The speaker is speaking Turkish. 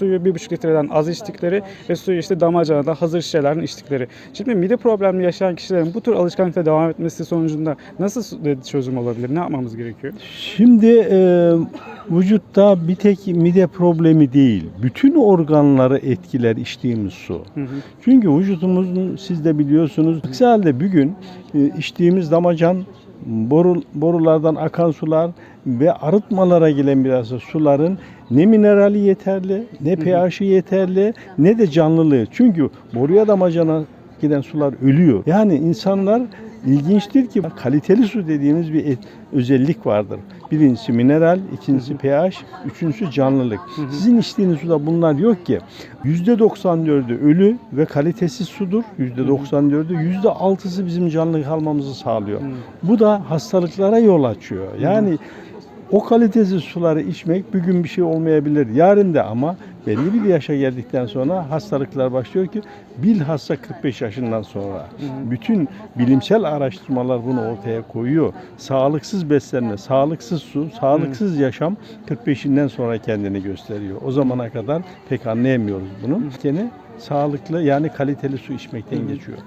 suyu bir buçuk litreden az içtikleri ve suyu işte damacanada hazır şişelerden içtikleri. Şimdi mide problemi yaşayan kişilerin bu tür alışkanlıkla devam etmesi sonucunda nasıl su- çözüm olabilir? Ne yapmamız gerekiyor? Şimdi e, vücutta bir tek mide problemi değil, bütün organları etkiler içtiğimiz su. Hı hı. Çünkü vücutumuzun siz de biliyorsunuz aksi halde bir gün e, içtiğimiz damacan boru, borulardan akan sular ve arıtmalara gelen biraz da suların ne minerali yeterli, ne pH'i yeterli, ne de canlılığı. Çünkü boruya damacana giden sular ölüyor. Yani insanlar ilginçtir ki kaliteli su dediğimiz bir et- özellik vardır. Birincisi mineral, ikincisi pH, üçüncüsü canlılık. Sizin içtiğiniz suda bunlar yok ki. %94'ü ölü ve kalitesiz sudur. %94'ü, %6'sı bizim canlı kalmamızı sağlıyor. Bu da hastalıklara yol açıyor. Yani o kalitesiz suları içmek bugün bir şey olmayabilir. Yarın da ama belli bir yaşa geldikten sonra hastalıklar başlıyor ki bilhassa 45 yaşından sonra. Bütün bilimsel araştırmalar bunu ortaya koyuyor. Sağlıksız beslenme, sağlıksız su, sağlıksız yaşam 45'inden sonra kendini gösteriyor. O zamana kadar pek anlayamıyoruz bunu. Gene sağlıklı yani kaliteli su içmekten geçiyor.